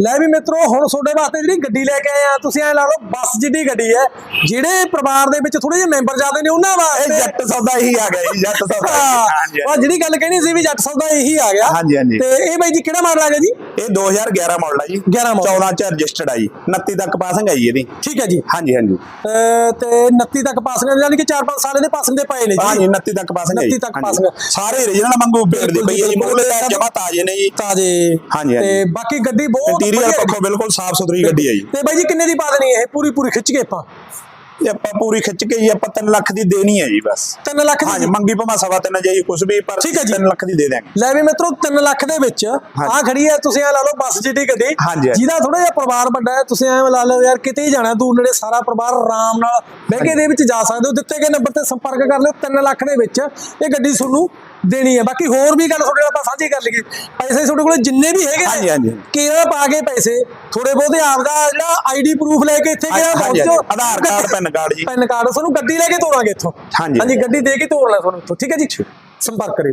ਲੈ ਵੀ ਮਿੱਤਰੋ ਹੁਣ ਤੁਹਾਡੇ ਵਾਸਤੇ ਜਿਹੜੀ ਗੱਡੀ ਲੈ ਕੇ ਆਏ ਆ ਤੁਸੀਂ ਐ ਲਾ ਲਓ ਬੱਸ ਜਿੱਡੀ ਗੱਡੀ ਹੈ ਜਿਹੜੇ ਪਰਿਵਾਰ ਦੇ ਵਿੱਚ ਥੋੜੇ ਜਿਹੇ ਮੈਂਬਰ ਜ਼ਿਆਦੇ ਨੇ ਉਹਨਾਂ ਵਾਸਤੇ ਜੱਟ ਸੌਦਾ ਇਹੀ ਆ ਗਿਆ ਜੀ ਜੱਟ ਸੌਦਾ ਹਾਂ ਹਾਂਜੀ ਉਹ ਜਿਹੜੀ ਗੱਲ ਕਹਿਣੀ ਸੀ ਵੀ ਜੱਟ ਸੌਦਾ ਇਹੀ ਆ ਗਿਆ। ਹਾਂਜੀ, ਹਾਂਜੀ। ਤੇ ਇਹ ਬਾਈ ਜੀ ਕਿਹੜਾ ਮਾਡਲ ਆ ਗਿਆ ਜੀ? ਇਹ 2011 ਮਾਡਲ ਆ ਜੀ। 11 model। 14 ਚ ਰਜਿਸਟਰਡ ਆ ਜੀ। 29 ਤੱਕ ਪਾਸਿੰਗ ਆਈ ਇਹਦੀ। ਠੀਕ ਹੈ ਜੀ। ਹਾਂਜੀ ਹਾਂਜੀ। ਤੇ 29 ਤੱਕ ਪਾਸਿੰਗ ਯਾਨੀ ਕਿ 4-5 ਸਾਲ ਇਹਦੇ ਪਾਸਿੰਗ ਦੇ ਪਏ ਨੇ ਜੀ। ਹਾਂਜੀ 29 ਤੱਕ ਪਾਸਿੰਗ ਆਈ 29 ਤੱਕ ਆ। ਸਾਰੇ origignal ਮੰਗੂ ਪੇੜ ਦੀ ਪਈ ਹੈ ਜੀ। ਮੂਲੇ ਜਮਾ ਤਾਜ਼ੇ ਨੇ ਜੀ। ਤਾਜੇ। ਹਾਂਜੀ। ਤੇ ਬਾਕੀ ਗੱਡੀ ਬਹੁਤ ਇੰਟੀਰੀਅਰ ਪੱਖੋਂ ਬਿਲਕੁਲ ਸਾਫ਼ ਸੁਥਰੀ ਗੱਡੀ ਹੈ ਜੀ। ਤੇ ਬਾਈ ਜੀ ਕਿੰਨੇ ਦੀ ਪਾ ਦੇਣੀ ਇਹ? ਪੂਰੀ ਪੂਰੀ ਖਿੱਚ ਕੇ ਆਪਾਂ। ਇਹ ਆਪਾਂ ਪੂਰੀ ਖਿੱਚ ਕੇ ਜੀ ਆਪਾਂ 3 ਲੱਖ ਦੀ ਦੇਣੀ ਹੈ ਜੀ ਬਸ। 3 ਲੱਖ ਹਾਂਜੀ ਦੀ ਮੰਗੀ ਭਾਵੇਂ ਸਵਾ ਤਿੰਨ ਜਾਈ ਕੁਝ ਵੀ ਪਰ ਠੀਕ ਹੈ ਜੀ। 3 ਲੱਖ ਦੀ ਦੇ ਦਿਆਂਗੇ। ਲੈ ਵੀ ਮਿੱਤਰੋ 3 ਲੱਖ ਦੇ ਵਿੱਚ ਆ ਖੜੀ ਹੈ ਤੁਸੀਂ ਐ ਲਾ ਲਓ ਬੱਸ ਜਿੱਡੀ ਗੱਡੀ। ਹਾਂਜੀ, ਹਾਂਜੀ। ਜਿਹਦਾ ਥੋੜਾ ਜਿਹਾ ਪਰਿਵਾਰ ਵੱਡਾ ਹੈ ਤੁਸੀਂ ਐ ਲਾ ਲਓ ਯਾਰ ਕਿਤੇ ਹੀ ਜਾਣਾ ਦੂਰ ਨੇੜੇ ਸਾਰਾ ਪਰਿਵਾਰ ਆਰਾਮ ਨਾਲ ਬਹਿ ਕੇ ਇਹਦੇ ਵਿੱਚ ਜਾ ਸਕਦੇ ਹੋ। ਦਿੱਤੇ ਗਏ ਨੰਬਰ ਤੇ ਸੰਪਰਕ ਕਰ ਲਿਓ 3 ਲੱਖ ਦੇ ਵਿੱਚ ਇਹ ਗੱਡੀ ਤੁਹਾਨੂੰ ਦੇਣੀ ਹੈ। ਬਾਕੀ ਹੋਰ ਵੀ ਗੱਲ ਤੁਹਾਡੇ ਨਾਲ ਆਪਾਂ ਸਾਂਝੀ ਕਰ ਲਈਏ। ਪੈਸੇ ਤੁਹਾਡੇ ਕੋਲ ਜਿੰਨੇ ਵੀ ਹੈਗੇ ਹਾਂਜੀ, ਹਾਂਜੀ। ਕਿਹੜਾ ਪਾ ਕੇ ਪੈਸੇ ਥੋੜੇ ਬਹੁਤੇ ਆਪਦਾ ਜਿਹੜਾ ਆਈਡੀ ਪ੍ਰੂਫ ਲੈ ਕੇ ਇੱਥੇ ਕਿਹੜਾ ਹਾਂਜੀ, ਪਹੁੰਚ। ਹਾਂਜੀ। ਆਧਾਰ ਕਾਰਡ, ਪੈਨ ਕਾਰਡ ਜੀ। ਪੈਨ ਕਾਰਡ ਤੁਹਾਨੂੰ ਗੱਡੀ ਲੈ ਕੇ ਤੋਰਾਂਗੇ ਇੱਥੋਂ। ਹਾਂਜੀ। ਹਾਂਜੀ ਗੱਡੀ ਦੇ ਕੇ ਤੋਰ ਲੈ ਤੁਹਾਨੂੰ ਇੱਥੋਂ। ਠੀਕ ਹੈ ਜੀ? ਸੰਪਰਕ ਕਰਿਓ।